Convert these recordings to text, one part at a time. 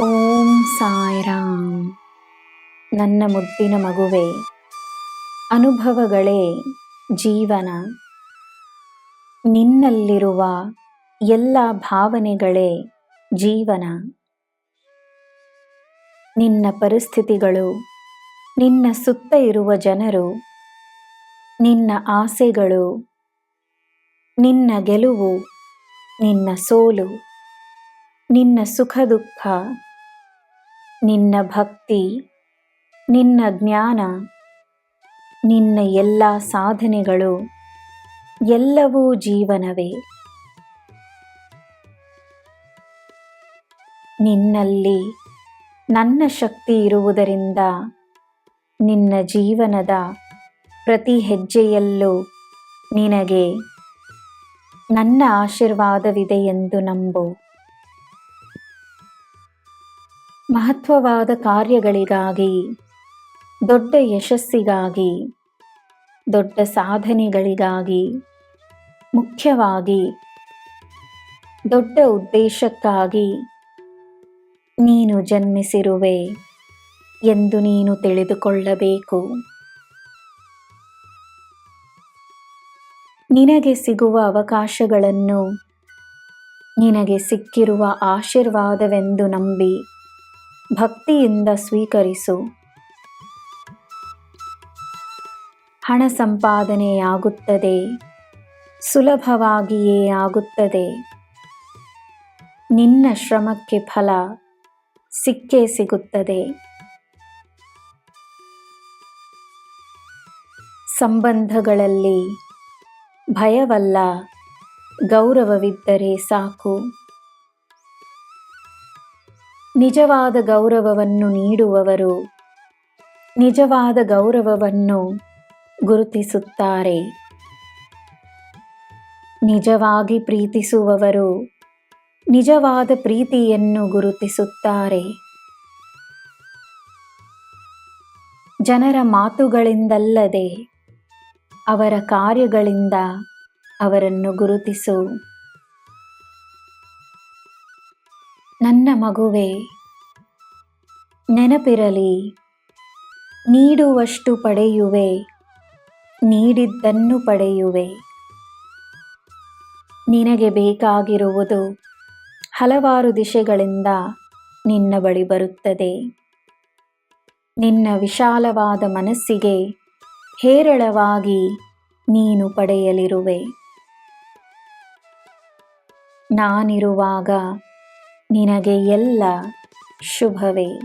ಓಂ ಸಾಯಿರಾಮ್. ನನ್ನ ಮುದ್ದಿನ ಮಗುವೆ, ಅನುಭವಗಳೇ ಜೀವನ. ನಿನ್ನಲ್ಲಿರುವ ಎಲ್ಲ ಭಾವನೆಗಳೇ ಜೀವನ. ನಿನ್ನ ಪರಿಸ್ಥಿತಿಗಳು, ನಿನ್ನ ಸುತ್ತ ಇರುವ ಜನರು, ನಿನ್ನ ಆಸೆಗಳು ನಿನ್ನ ಗೆಲುವು, ನಿನ್ನ ಸೋಲು, ನಿನ್ನ ಸುಖ ದುಃಖ, ನಿನ್ನ ಭಕ್ತಿ, ನಿನ್ನ ಜ್ಞಾನ, ನಿನ್ನ ಎಲ್ಲ ಸಾಧನೆಗಳು ಎಲ್ಲವೂ ಜೀವನವೇ. ನಿನ್ನಲ್ಲಿ ನನ್ನ ಶಕ್ತಿ ಇರುವುದರಿಂದ ನಿನ್ನ ಜೀವನದ ಪ್ರತಿ ಹೆಜ್ಜೆಯಲ್ಲೂ ನಿನಗೆ ನನ್ನ ಆಶೀರ್ವಾದವಿದೆ ಎಂದು ನಂಬು. ಮಹತ್ವವಾದ ಕಾರ್ಯಗಳಿಗಾಗಿ, ದೊಡ್ಡ ಯಶಸ್ಸಿಗಾಗಿ, ದೊಡ್ಡ ಸಾಧನೆಗಳಿಗಾಗಿ, ಮುಖ್ಯವಾಗಿ, ದೊಡ್ಡ ಉದ್ದೇಶಕ್ಕಾಗಿ ನೀನು ಜನ್ಮಿಸಿರುವೆ ಎಂದು ನೀನು ತಿಳಿದುಕೊಳ್ಳಬೇಕು. ನಿನಗೆ ಸಿಗುವ ಅವಕಾಶಗಳನ್ನು ನಿನಗೆ ಸಿಕ್ಕಿರುವ ಆಶೀರ್ವಾದವೆಂದು ನಂಬಿ ಭಕ್ತಿಯಿಂದ ಸ್ವೀಕರಿಸು. ಹಣ ಸಂಪಾದನೆಯಾಗುತ್ತದೆ, ಸುಲಭವಾಗಿಯೇ ಆಗುತ್ತದೆ. ನಿನ್ನ ಶ್ರಮಕ್ಕೆ ಫಲ ಸಿಕ್ಕೇ ಸಿಗುತ್ತದೆ. ಸಂಬಂಧಗಳಲ್ಲಿ ಭಯವಲ್ಲ. ಗೌರವವಿದ್ದರೆ ಸಾಕು. ನಿಜವಾದ ಗೌರವವನ್ನು ನೀಡುವವರು ನಿಜವಾದ ಗೌರವವನ್ನು ಗುರುತಿಸುತ್ತಾರೆ. ನಿಜವಾಗಿ ಪ್ರೀತಿಸುವವರು ನಿಜವಾದ ಪ್ರೀತಿಯನ್ನು ಗುರುತಿಸುತ್ತಾರೆ. ಜನರ ಮಾತುಗಳಿಂದಲ್ಲದೆ ಅವರ ಕಾರ್ಯಗಳಿಂದ ಅವರನ್ನು ಗುರುತಿಸು. ನನ್ನ ಮಗುವೆ, ನೆನಪಿರಲಿ, ನೀಡುವಷ್ಟು ಪಡೆಯುವೆ, ನೀಡಿದ್ದನ್ನು ಪಡೆಯುವೆ. ನಿನಗೆ ಬೇಕಾಗಿರುವುದು ಹಲವಾರು ದಿಶೆಗಳಿಂದ ನಿನ್ನ ಬಳಿ ಬರುತ್ತದೆ. ನಿನ್ನ ವಿಶಾಲವಾದ ಮನಸ್ಸಿಗೆ ಹೇರಳವಾಗಿ ನೀನು ಪಡೆಯಲಿರುವೆ. ನಾನಿರುವಾಗ ನಿನಗೆ ಎಲ್ಲ ಶುಭವೇ.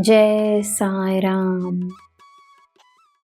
ಜಯ ಸಾಯಿರಾಮ್.